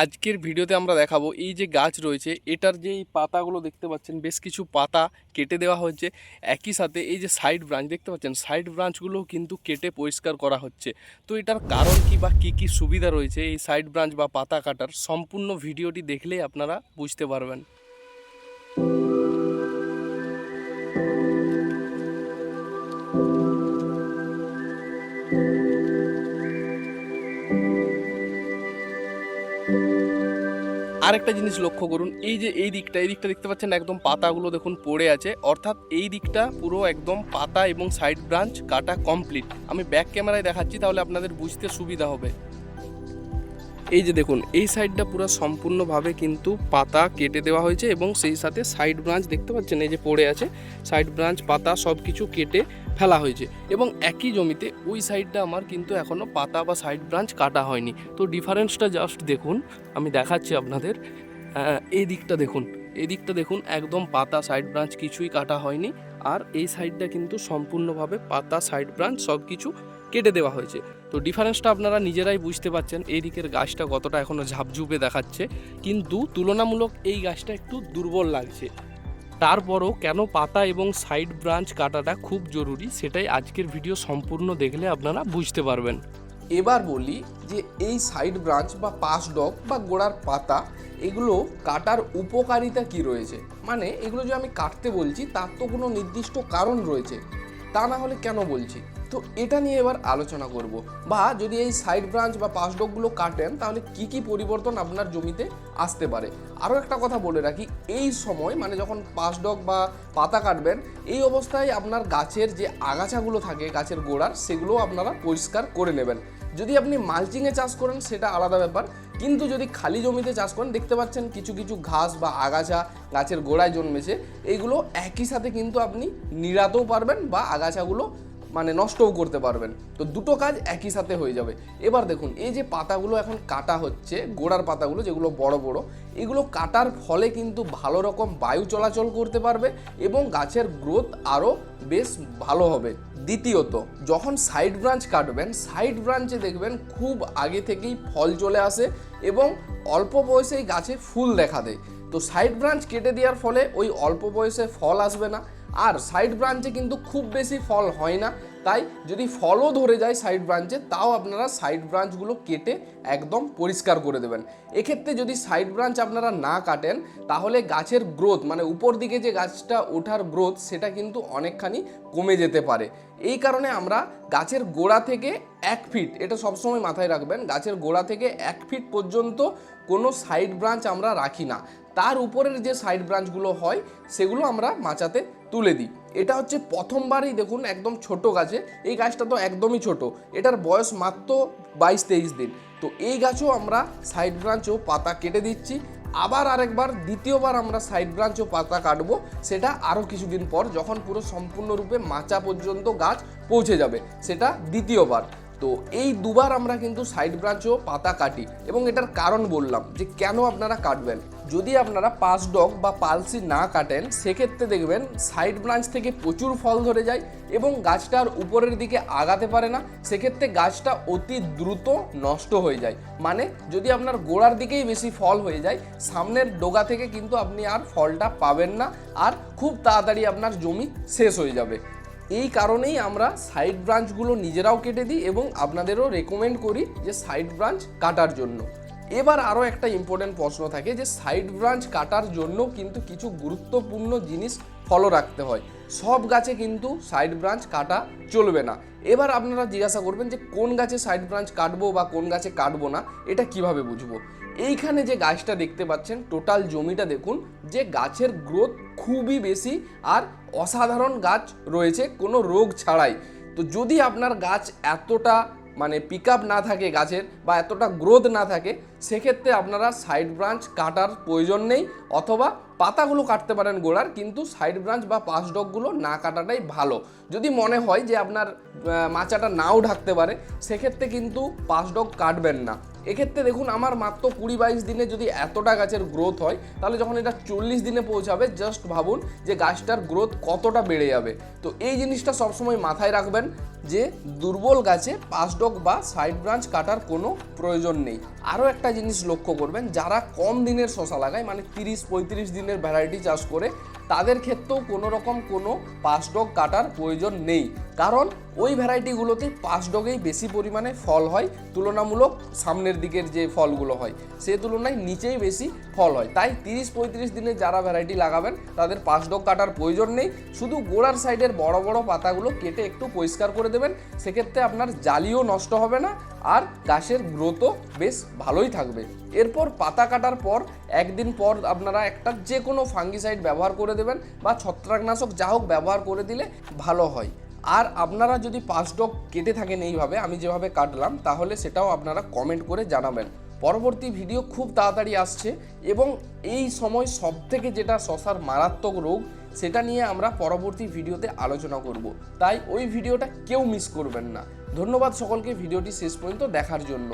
আজকের ভিডিওতে আমরা দেখাবো এই যে গাছ রয়েছে, এটার যে এই পাতাগুলো দেখতে পাচ্ছেন, বেশ কিছু পাতা কেটে দেওয়া হয়েছে একই সাথে এই যে সাইড ব্রাঞ্চ দেখতে পাচ্ছেন সাইড ব্রাঞ্চগুলো কিন্তু কেটে পরিষ্কার করা হচ্ছে। তো এটার কারণ কি বা কী কী সুবিধা রয়েছে এই সাইড ব্রাঞ্চ বা পাতা কাটার, সম্পূর্ণ ভিডিওটি দেখলেই আপনারা বুঝতে পারবেন। আরেকটা জিনিস লক্ষ্য করুন, এই যে এই দিকটা এই দিকটা দেখতে পাচ্ছেন একদম পাতাগুলো দেখুন পড়ে আছে, অর্থাৎ এই দিকটা পুরো একদম পাতা এবং সাইড ব্রাঞ্চ কাটা কমপ্লিট আমি ব্যাক ক্যামেরায় দেখাচ্ছি, তাহলে আপনাদের বুঝতে সুবিধা হবে। এই যে দেখুন, এই সাইডটা পুরো সম্পূর্ণভাবে কিন্তু পাতা কেটে দেওয়া হয়েছে এবং সেই সাথে সাইড ব্রাঞ্চ দেখতে পাচ্ছেন, এই যে পড়ে আছে, সাইড ব্রাঞ্চ, পাতা সব কিছু কেটে ফেলা হয়েছে এবং একই জমিতে ওই সাইডটা আমার কিন্তু এখনও পাতা বা সাইড ব্রাঞ্চ কাটা হয়নি। তো ডিফারেন্সটা জাস্ট দেখুন, আমি দেখাচ্ছি আপনাদের। এই দিকটা দেখুন, এই দিকটা দেখুন, একদম পাতা সাইড ব্রাঞ্চ কিছুই কাটা হয়নি। আর এই সাইডটা কিন্তু সম্পূর্ণভাবে পাতা সাইড ব্রাঞ্চ সব কিছু কেটে দেওয়া হয়েছে। তো ডিফারেন্সটা আপনারা নিজেরাই বুঝতে পারছেন এই দিকের গাছটা কতটা এখনও ঝাপঝুপে দেখাচ্ছে। কিন্তু তুলনামূলক এই গাছটা একটু দুর্বল লাগছে। তারপরও কেন পাতা এবং সাইড ব্রাঞ্চ কাটাটা খুব জরুরি সেটাই আজকের ভিডিও সম্পূর্ণ দেখলে আপনারা বুঝতে পারবেন। এবার বলি যে এই সাইড ব্রাঞ্চ বা পাস ডগ বা গোড়ার পাতা, এগুলো কাটার উপকারিতা কি রয়েছে? মানে এগুলো যে আমি কাটতে বলছি, তার তো কোনো নির্দিষ্ট কারণ রয়েছে। তা না হলে কেন বলছি? তো এটা নিয়ে এবার আলোচনা করব। বা যদি এই সাইড ব্রাঞ্চ বা পাস ডগগুলো কাটেন, তাহলে কি কি পরিবর্তন আপনার জমিতে আসতে পারে? আরও একটা কথা বলে রাখি, এই সময় মানে যখন পাস ডগ বা পাতা কাটবেন, এই অবস্থায় আপনার গাছের যে আগাছাগুলো থাকে, গাছের গোড়ার সেগুলো আপনারা পরিষ্কার করে নেবেন। যদি আপনি মালচিংয়ে চাষ করেন, সেটা আলাদা ব্যাপার। কিন্তু যদি খালি জমিতে চাষ করেন, দেখতে পাচ্ছেন কিছু কিছু ঘাস বা আগাছা গাছের গোড়ায় জন্মেছে এইগুলো একই সাথে কিন্তু আপনি নিড়াতেও পারবেন বা আগাছাগুলো মানে নষ্টও করতে পারবেন। তো দুটো কাজ একই সাথে হয়ে যাবে। এবার দেখুন, এই যে পাতাগুলো এখন কাটা হচ্ছে, গোড়ার পাতাগুলো যেগুলো বড় বড়, এগুলো কাটার ফলে কিন্তু ভালো রকম বায়ু চলাচল করতে পারবে এবং গাছের গ্রোথ আরও বেশ ভালো হবে। দ্বিতীয়ত, যখন সাইড ব্রাঞ্চ কাটবেন, সাইড ব্রাঞ্চে দেখবেন খুব আগে থেকেই ফল চলে আসে এবং অল্প বয়সেই গাছে ফুল দেখা দেয়। তো সাইড ব্রাঞ্চ কেটে দেওয়ার ফলে ওই অল্প বয়সে ফল আসবে না। আর সাইড ব্রাঞ্চে কিন্তু খুব বেশি ফল হয় না। তাই যদি ফলও ধরে যায় সাইড ব্রাঞ্চে তাও আপনারা সাইড ব্রাঞ্চগুলো কেটে একদম পরিষ্কার করে দেবেন। এক্ষেত্রে যদি সাইড ব্রাঞ্চ আপনারা না কাটেন, তাহলে গাছের গ্রোথ মানে উপর দিকে যে গাছটা ওঠার গ্রোথ সেটা কিন্তু অনেকখানি কমে যেতে পারে। এই কারণে আমরা গাছের গোড়া থেকে এক ফিট এটা সবসময় মাথায় রাখবেন, গাছের গোড়া থেকে এক ফিট পর্যন্ত কোনো সাইড ব্রাঞ্চ আমরা রাখি না। তার উপরের যে সাইড ব্রাঞ্চগুলো হয়, সেগুলো আমরা মাচাতে তুলে দিই। এটা হচ্ছে প্রথমবারই দেখুন একদম ছোট গাছে। এই গাছটা তো একদমই ছোট। এটার বয়স মাত্র বাইশ তেইশ দিন। তো এই গাছও আমরা সাইড ব্রাঞ্চও পাতা কেটে দিচ্ছি। আবার আরেকবার দ্বিতীয়বার আমরা সাইড ব্রাঞ্চ ও পাতা কাটবো। সেটা আরও কিছুদিন পর যখন পুরো সম্পূর্ণরূপে মাচা পর্যন্ত গাছ পৌঁছে যাবে। সেটা দ্বিতীয়বার। তো এই দুবার আমরা কিন্তু সাইড ব্রাঞ্চ ও পাতা কাটি। এবং এটার কারণ বললাম যে কেন আপনারা কাটবেন? যদি আপনারা পাঁচ ডগ বা পালসি না কাটেন, সেক্ষেত্রে দেখবেন সাইড ব্রাঞ্চ থেকে প্রচুর ফল ধরে যায় এবং গাছটার উপরের দিকে আগাতে পারে না। সেক্ষেত্রে গাছটা অতি দ্রুত নষ্ট হয়ে যায়। মানে যদি আপনার গোড়ার দিকেই বেশি ফল হয়ে যায়, সামনের ডোগা থেকে কিন্তু আপনি আর ফলটা পাবেন না আর খুব তাড়াতাড়ি আপনার জমি শেষ হয়ে যাবে। এই কারণেই আমরা সাইড ব্রাঞ্চগুলো নিজেরাও কেটে দিই এবং আপনাদেরও রেকমেন্ড করি যে সাইড ব্রাঞ্চ কাটার জন্য। এবার আরও একটা ইম্পর্টেন্ট প্রশ্ন থাকে যে সাইড ব্রাঞ্চ কাটার জন্য কিন্তু কিছু গুরুত্বপূর্ণ জিনিস ফলো রাখতে হয়। সব গাছে কিন্তু সাইড ব্রাঞ্চ কাটা চলবে না। এবার আপনারা জিজ্ঞাসা করবেন যে কোন গাছে সাইড ব্রাঞ্চ কাটবো বা কোন গাছে কাটবো না, এটা কীভাবে বুঝব? এইখানে যে গাছটা দেখতে পাচ্ছেন টোটাল জমিটা দেখুন, যে গাছের গ্রোথ খুবই বেশি আর অসাধারণ গাছ রয়েছে, কোনো রোগ ছাড়াই। তো যদি আপনার গাছ এতটা মানে পিক না থাকে গাছের বা এতটা গ্রোথ না থাকে, সেক্ষেত্রে আপনারা সাইড ব্রাঞ্চ কাটার প্রয়োজন নেই অথবা পাতাগুলো কাটতে পারেন গোড়ার, কিন্তু সাইড ব্রাঞ্চ বা পাশ ডগগুলো না কাটাটাই ভালো। যদি মনে হয় যে আপনার মাচাটা নাও ঢাকতে পারে, সেক্ষেত্রে কিন্তু পাশ ডগ কাটবেন না। এক্ষেত্রে দেখুন, আমার মাত্র কুড়ি বাইশ দিনে যদি এতটা গাছের গ্রোথ হয়, তাহলে যখন এটা চল্লিশ দিনে পৌঁছাবে জাস্ট ভাবুন যে গাছটার গ্রোথ কতটা বেড়ে যাবে। তো এই জিনিসটা সবসময় মাথায় রাখবেন যে দুর্বল গাছে পাঁচ ডগ বা সাইড ব্রাঞ্চ কাটার কোনো প্রয়োজন নেই। আরও একটা জিনিস লক্ষ্য করবেন, যারা কম দিনের শশা লাগায় মানে তিরিশ, পঁয়ত্রিশ দিনের ভ্যারাইটি চাষ করে, তাদের ক্ষেত্রেও কোনো রকম কোনো পাঁচ ডগ কাটার প্রয়োজন নেই। কারণ ওই ভ্যারাইটিগুলোতে পাঁচ ডগেই বেশি পরিমাণে ফল হয়, তুলনামূলক সামনের দিকের যে ফলগুলো হয়, সে তুলনায় নিচেই বেশি ফল হয়। তাই তিরিশ, পঁয়ত্রিশ দিনে যারা ভ্যারাইটি লাগাবেন, তাদের পাঁচ ডগ কাটার প্রয়োজন নেই। শুধু গোড়ার সাইডের বড় বড় পাতাগুলো কেটে একটু পরিষ্কার করে দেবেন, সেক্ষেত্রে আপনার জালিও নষ্ট হবে না আর গাছের গ্রোথও বেশ ভালোই থাকবে। এরপর পাতা কাটার পর, একদিন পর আপনারা একটা যে কোনো ফাঙ্গিসাইড ব্যবহার করে দেবেন বা ছত্রাকনাশক যা হোক ব্যবহার করে দিলে ভালো হয়। আর আপনারা যদি পাঁচ ডগ কেটে থাকেন এইভাবে, আমি যেভাবে কাটলাম, তাহলে সেটাও আপনারা কমেন্ট করে জানাবেন। পরবর্তী ভিডিও খুব তাড়াতাড়ি আসছে এবং এই সময় সব থেকে যেটা শশার মারাত্মক রোগ সেটা নিয়ে আমরা পরবর্তী ভিডিওতে আলোচনা করব। তাই ওই ভিডিওটা কেউ মিস করবেন না। ধন্যবাদ সকলকে, ভিডিওটি শেষ পর্যন্ত দেখার জন্য।